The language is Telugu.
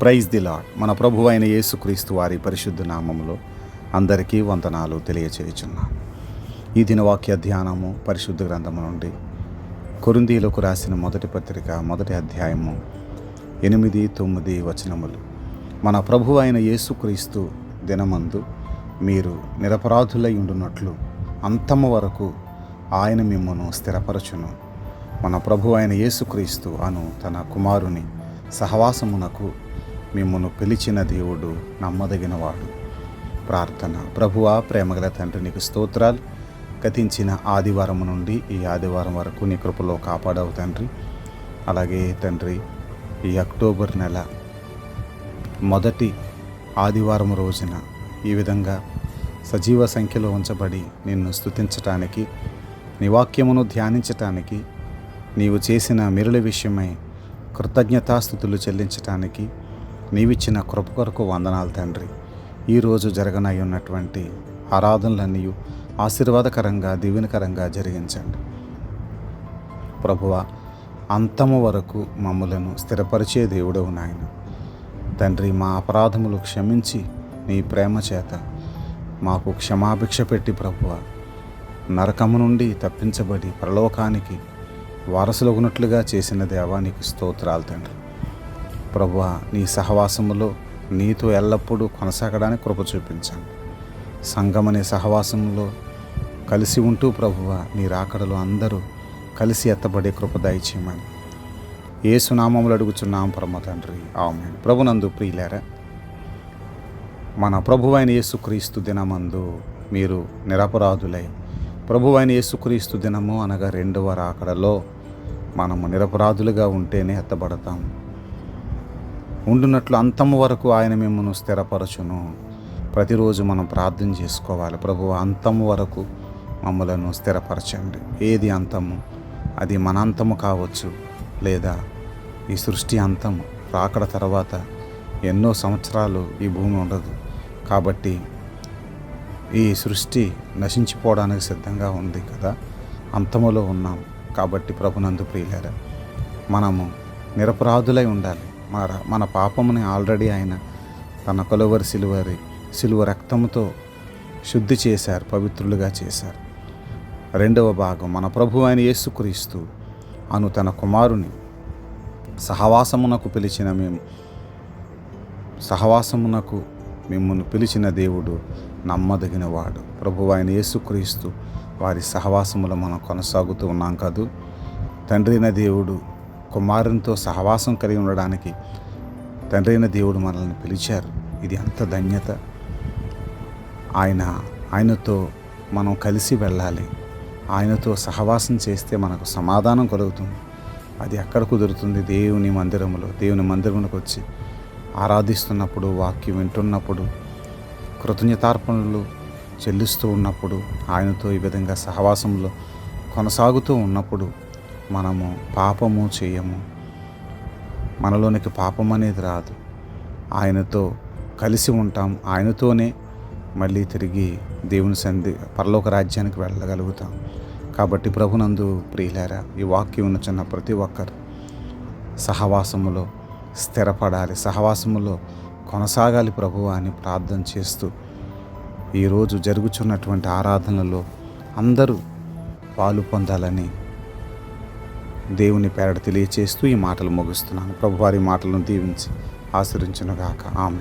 ప్రైజ్ ది లాడ్ మన ప్రభు అయిన యేసుక్రీస్తు వారి పరిశుద్ధ నామంలో అందరికీ వందనాలు తెలియచేయుచున్నాను ఈ దినవాక్య ధ్యానము పరిశుద్ధ గ్రంథము నుండి కొరిందీలకు రాసిన మొదటి పత్రిక మొదటి అధ్యాయము ఎనిమిది తొమ్మిది వచనములు. మన ప్రభు అయిన యేసుక్రీస్తు దినమందు మీరు నిరపరాధులై ఉండునట్లు అంతము వరకు ఆయన మిమ్మను స్థిరపరచును. మన ప్రభు అయిన యేసుక్రీస్తు అను తన కుమారుని సహవాసమునకు మిమ్మను పిలిచిన దేవుడు నమ్మదగినవాడు. ప్రార్థన. ప్రభువా ప్రేమగల తండ్రి నీకు స్తోత్రాలు. గతించిన ఆదివారం నుండి ఈ ఆదివారం వరకు నీ కృపలో కాపాడవు తండ్రి. అలాగే తండ్రి ఈ అక్టోబర్ నెల మొదటి ఆదివారం రోజున ఈ విధంగా సజీవ సంఖ్యలో ఉంచబడి నిన్ను స్తుతించటానికి నీ వాక్యమును ధ్యానించటానికి నీవు చేసిన మిరుల విషయమై కృతజ్ఞతాస్థుతులు చెల్లించటానికి నీవిచ్చిన కృప కొరకు వందనాలు తండ్రి. ఈరోజు జరగనై ఉన్నటువంటి ఆరాధనలన్నీ ఆశీర్వాదకరంగా దీవెనకరంగా జరిగించండి. ప్రభువ అంతము వరకు మమ్ములను స్థిరపరిచే దేవుడవు నాయన. తండ్రి మా అపరాధములు క్షమించి నీ ప్రేమ చేత మాకు క్షమాభిక్ష పెట్టి ప్రభువ నరకము నుండి తప్పించబడి పరలోకానికి వారసులగునట్లుగా చేసిన దేవానికి స్తోత్రాలు తండ్రి. ప్రభువ నీ సహవాసములో నీతో ఎల్లప్పుడూ కొనసాగడానికి కృప చూపించండి. సంగమనే సహవాసంలో కలిసి ఉంటూ ప్రభువ నీ రాకడలో అందరూ కలిసి ఎత్తబడే కృప దయచేయమని. ఏ సునామములు అడుగుచున్నాం పరమ తండ్రి. ఆమె ప్రభునందు ప్రియులారా మన ప్రభువైన యేసుక్రీస్తు దినమందు మీరు నిరపరాధులై ప్రభువైన యేసుక్రీస్తు దినము అనగా రెండవ రాకడలో మనము నిరపరాధులుగా ఉంటేనే ఎత్తబడతాం. ఉండునట్లు అంతము వరకు ఆయన మిమ్మల్ని స్థిరపరచును. ప్రతిరోజు మనం ప్రార్థన చేసుకోవాలి. ప్రభు అంతము వరకు మమ్మలను స్థిరపరచండి. ఏది అంతము? అది మన అంతము కావచ్చు. లేదా ఈ సృష్టి అంతము? రాకడ తర్వాత ఎన్నో సంవత్సరాలు ఈ భూమి ఉండదు. కాబట్టి ఈ సృష్టి నశించిపోవడానికి సిద్ధంగా ఉంది కదా? అంతములో ఉన్నాం. కాబట్టి ప్రభునందు ప్రియులారా మనము నిరపరాధులై ఉండాలి. మన మన పాపముని ఆల్రెడీ ఆయన తన కొలవరి సిలువరి సిలువ రక్తముతో శుద్ధి చేశారు పవిత్రులుగా చేశారు. రెండవ భాగం మన ప్రభు ఆయన యేసుక్రీస్తు అను తన కుమారుని సహవాసమునకు పిలిచిన మేము సహవాసమునకు మిమ్మల్ని పిలిచిన దేవుడు నమ్మదగినవాడు. ప్రభు ఆయన యేసుక్రీస్తు వారి సహవాసములో మనం కొనసాగుతూ ఉన్నాం కదూ. తండ్రిన దేవుడు కుమారునితో సహవాసం కలిగి ఉండడానికి తండ్రైన దేవుడు మనల్ని పిలిచారు. ఇది అంత ధన్యత. ఆయన ఆయనతో మనం కలిసి వెళ్ళాలి. ఆయనతో సహవాసం చేస్తే మనకు సమాధానం కలుగుతుంది. అది ఎక్కడ కుదురుతుంది? దేవుని మందిరములో దేవుని మందిరములకు వచ్చి ఆరాధిస్తున్నప్పుడు వాక్యం వింటున్నప్పుడు కృతజ్ఞతార్పణలు చెల్లిస్తూ ఉన్నప్పుడు ఆయనతో ఈ విధంగా సహవాసంలో కొనసాగుతూ ఉన్నప్పుడు మనము పాపము చేయము. మనలోనికి పాపం అనేది రాదు. ఆయనతో కలిసి ఉంటాం. ఆయనతోనే మళ్ళీ తిరిగి దేవుని సంధి పరలోక రాజ్యానికి వెళ్ళగలుగుతాం. కాబట్టి ప్రభునందు ప్రియులారా ఈ వాక్యం ఉన్న ప్రతి ఒక్కరు సహవాసములో స్థిరపడాలి. సహవాసములో కొనసాగాలి ప్రభు అని ప్రార్థన చేస్తూ ఈరోజు జరుగుచున్నటువంటి ఆరాధనలో అందరూ పాలు పొందాలని దేవుని పేరట తెలియచేస్తూ ఈ మాటలు ముగిస్తున్నాను. ప్రభువారి మాటలను దీవించి ఆశ్రయించునుగాక ఆమె